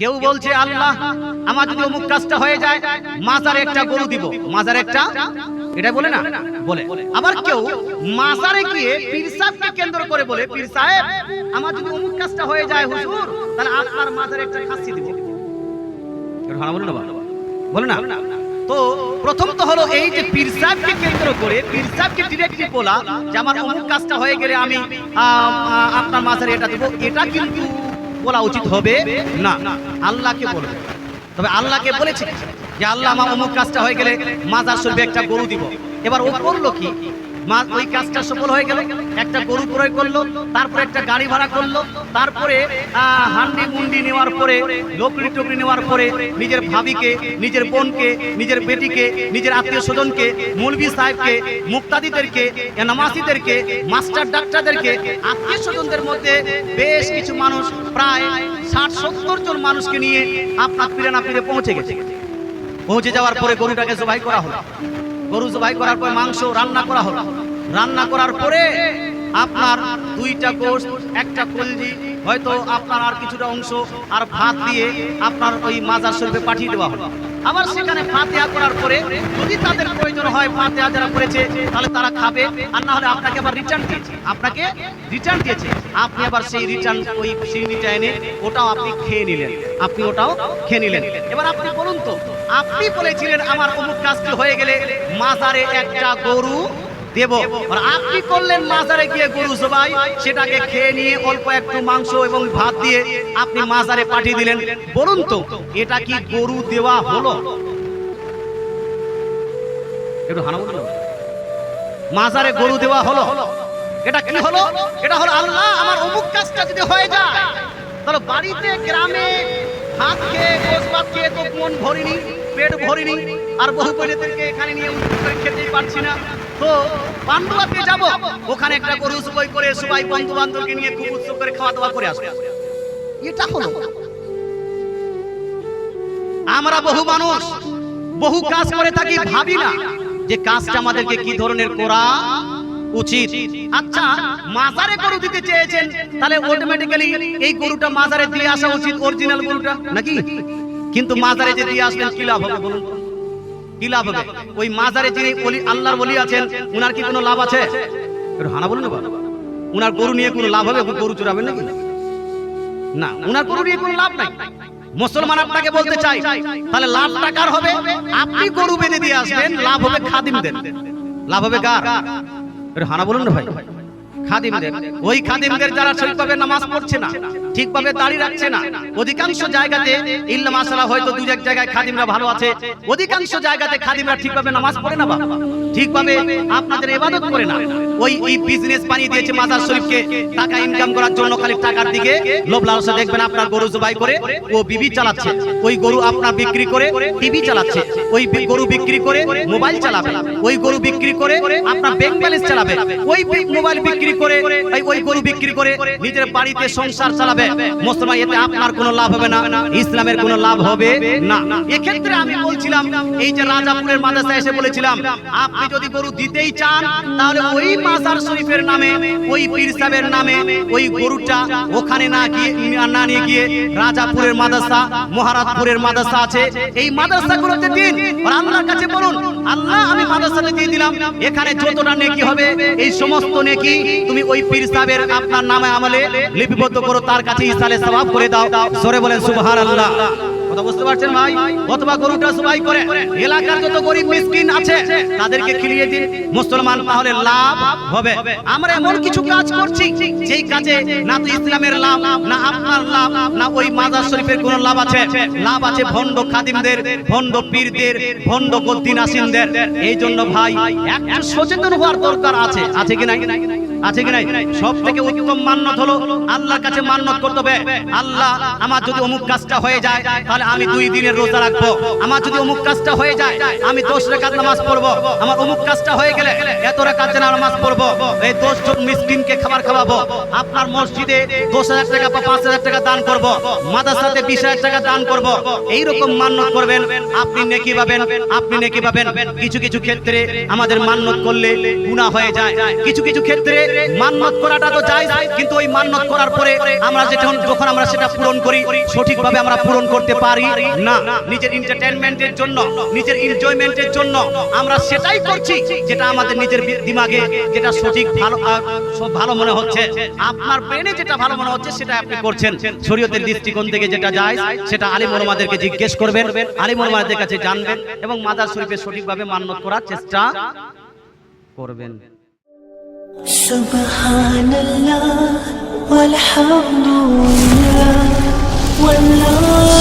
কেউ বলছে, আল্লাহ, আমার যদি অমুক কাজটা হয়ে যায়, মাজারে একটা গরু দিব। মাজারে একটা? এটা বলে না? বলে। আবার কেউ মাজারে গিয়ে পীর সাহেবকে কেন্দ্র করে বলে, পীর সাহেব, আমার যদি অমুক কাজটা হয়ে যায়, হুজুর, তাহলে আপনার মাজারে একটা খাসি দিব। বলে না? বলে না? তো প্রথম তো হলো এই যে পীর সাহেবকে কেন্দ্র করে, পীর সাহেবকে ডিরেক্টলি বলা যে, আমার অমুক কাজটা হয়ে গেলে আমি আপনার মাজারে এটা দেবো। এটা কিন্তু বলা উচিত হবে না। আল্লাহকে বলবে। তবে আল্লাহকে বলেছে যে, আল্লাহ আমার অমুক কাজটা হয়ে গেলে মাজার শরীফে একটা গরু দিব। এবার ও করল কি? মা, ওই কাজটা সফল হয়ে গেল। একটা গরু ক্রয় করল, তারপরে একটা গাড়ি ভাড়া করল, তারপরে হান্ডি মুন্ডি নেওয়ার পরে লোকরি টোকরি নেওয়ার পরে নিজের ভাবিকে, নিজের বোনকে, নিজের বেটিকে, নিজের আত্মীয় স্বজনকে মৌলবী সাহেবকে, মুক্তাদিদেরকে নামাসিদেরকে মাস্টার ডাক্তারদেরকে, আত্মীয় স্বজনদের মধ্যে বেশ কিছু মানুষ, প্রায় ষাট, সত্তর জন মানুষকে নিয়ে আপনার পিরানা পিড়ে পৌঁছে গেছে। পৌঁছে যাওয়ার পরে গরুটাকে জবাই করা হলো। গরু জবাই করার পরে মাংস রান্না করা হলো। রান্না করার পরে আপনার দুইটা গোষ্ঠ একটা কলজি হয়তো আপনার আর কিছুটা অংশ আর ভাত দিয়ে আপনার ওই মাজার শরীফে পাঠিয়ে দেওয়া হলো। আবার সেখানে ফাতেহা করার পরে যদি তাদের প্রয়োজন হয় ফাতেহা যারা করেছে, তাহলে তারা খাবে, আর না হলে আপনাকে আবার রিটার্ন দিয়েছে। আপনাকে রিটার্ন দিয়েছে। আপনি আবার সেই রিটার্ন ওই সিন্নিটা এনে ওটাও আপনি খেয়ে নিলেন। আপনি ওটাও খেয়ে নিলেন। এবার আপনি বলুন তো, আপনি বলেছিলেন আমার অমুক কাজটি হয়ে গেলে মাজারে একটা গরু দেব। আর আপনি করলেন মাজারে গিয়ে গরু সবাই সেটাকে খেয়ে নিয়ে অল্প একটু মাংস এবং ভাত দিয়ে আপনি মাজারে পাঠিয়ে দিলেন। বলুন তো, এটা কি গরু দেওয়া হলো? মাজারে গরু দেওয়া হলো। এটা কি হলো? এটা হলো আল্লাহ, আমার অমুক কাজটা যদি হয়ে যায়, তাহলে বাড়িতে, গ্রামে ভাত খেয়ে গোস ভাত খেয়ে তো মন ভরিনি, পেট ভরিনি, আর বহু পরিদেরকে এখানে নিয়ে খেতেই পারছি না। তো পান্ডুয়াতে যাব। ওখানে একটা গরু সবাই করে সবাই বন্ধু বান্ধবকে নিয়ে খুব উৎসব করে খাওয়া দাওয়া করে আসবে। এটা হলো। আমরা বহু মানুষ বহু কাজ করে থাকি ভাবি না যে কাজটা আমাদেরকে কি ধরনের করা উচিত। আচ্ছা মাজারে গরু দিতে চেয়েছেন তাহলে অটোমেটিক্যালি এই গরুটা মাজারে দিয়ে আসা উচিত অরিজিনাল গরুটা নাকি? কিন্তু মাজারে যে দিয়ে আসবেন কি লাভ হবে বলুন? কি লাভ হবে? ওই মাজারে যিনি আল্লাহর বলি আছেন, উনার কি কোনো লাভ আছে? হানা বলুন। উনার গরু নিয়ে কোনো লাভ হবে? গরু চড়াবেন নাকি? না, উনার গরু নিয়ে কোনো লাভ নাই। মুসলমান আপনাকে বলতে চাই, তাহলে লাভ টাকার হবে? আপনি গরু বেঁধে দিয়ে আসবেন, লাভ হবে খাদিমদের। লাভ হবে কার? হানা বলুন না ভাই। খাদিমদের। ওই খাদিমদের যারা ঠিকভাবে নামাজ পড়ছে না, ঠিকভাবে দাঁড়িয়ে রাখছে না, অধিকাংশ জায়গাতে ইল্লা মাসালা হয়তো দুই এক জায়গায় খাদিমরা ভালো আছে, অধিকাংশ জায়গাতে খাদিমরা ঠিকভাবে নামাজ পড়ে না বাবা। ঠিকভাবে আপনাদের ইবাদত করে না। ওই ওই বিজনেস বানিয়ে দিয়েছে মাজার শরীফকে। টাকা ইনকাম করার জন্য খালি টাকার দিকে লোভ লালসা দেখবেন আপনার গরু জবাই করে, ও বিবি চালাচ্ছে। ওই গরু আপনার বিক্রি করে, টিভি চালাচ্ছে। ওই গরু বিক্রি করে, মোবাইল চালাবে। ওই গরু বিক্রি করে, আপনার ব্যাংক ব্যালেন্স চালাবে। ওই মোবাইল বিক্রি করে ওই- গরু বিক্রি করে নিজের বাড়িতে সংসার চালাবে। মুসলমান, এতে আপনার কোনো লাভ হবে না। ইসলামের কোনো লাভ হবে না। এক্ষেত্রে আমি বলছিলাম, এই যে রাজাপুরের মাদ্রাসা এসে বলেছিলাম আপনি যদি গরু দিতেই চান, তাহলে ওই মাজার শরীফের নামে, ওই পীর সাহেবের নামে, ওই গরুটা ওখানে না গিয়ে না নিয়ে গিয়ে রাজাপুরের মাদ্রাসা, মহারাজপুরের মাদ্রাসা আছে। এই মাদ্রাসাগুলোতে দিন। আর আল্লাহর কাছে বলুন, আল্লাহ, আমি মাদ্রাসাতে দিয়ে দিলাম। এখানে যতটা নেকি হবে, এই সমস্ত নেকি তুমি ওই পীর সাহেবের আপনার নামে আমলে লিপিবদ্ধ করো, তার কাছে ইসালে সওয়াব করে দাও। জোরে বলেন, সুবহানাল্লাহ। বুঝতে পারছেন ভাই? অথবা গরুটা সবাই করে। এলাকার যত গরিব মিসকিন আছে, তাদেরকে খিলিয়ে দিন। মুসলমান তাহলে লাভ হবে। আমরা এমন কিছু কাজ করছি, যেই কাজে না তো ইসলামের লাভ, না আপনার লাভ, না ওই মাজার শরীফের কোনো লাভ আছে। লাভ আছে ভণ্ড খাদিমদের, ভণ্ড পীরদের, ভণ্ড গদ্দিন আসিনদের এই জন্য ভাই, একটু সচেতন হওয়ার দরকার আছে। আছে কি নাই? আছে কি নাই? সব থেকে উত্তম মান্যত হলো আল্লাহর কাছে মান্যত করতে হবে। আল্লাহ, আমার যদি অমুক কাজটা হয়ে যায়, তাহলে আমি দুই দিনের রোজা রাখব। আমার যদি অমুক কাজটা হয়ে যায়, আমি দশ রেখাত নামাজ পড়ব। আমার অমুক কাজটা হয়ে গেলে এত রেখাত নামাজ পড়ব। এই দশ জন মিসকিনকে খাবার খাওয়াবো। আপনার মসজিদে দশ হাজার টাকা বা পাঁচ হাজার টাকা দান করব। মাদ্রাসাতে বিশ হাজার টাকা দান করব। এইরকম মান্যত করবেন, আপনি নেকি পাবেন, আপনি নেকি পাবেন। কিছু কিছু ক্ষেত্রে আমাদের মান্যত করলে গুনাহ হয়ে যায়। কিছু কিছু ক্ষেত্রে মান্নত করাটা তো যায় কিন্তু ওই মান্নত করার পরে আমরা যেটা যখন আমরা সেটা পূরণ করি, সঠিকভাবে আমরা পূরণ করতে পারি না। নিজের এন্টারটেনমেন্টের জন্য, নিজের এনজয়মেন্টের জন্য আমরা সেটাই করছি যেটা আমাদের নিজের দিমাগে যেটা সঠিক, ভালো ভালো মনে হচ্ছে। আপনার ব্রেনে যেটা ভালো মনে হচ্ছে সেটা আপনি করছেন। শরীয়তের দৃষ্টিকোণ থেকে যেটা যায় সেটা আলিম ওলামাদেরকে জিজ্ঞেস করবেন আলিম ওলামাদের কাছে জানবেন এবং মাদার শরীফের সঠিকভাবে মান্যত করার চেষ্টা করবেন। سبحان الله والحمد لله والله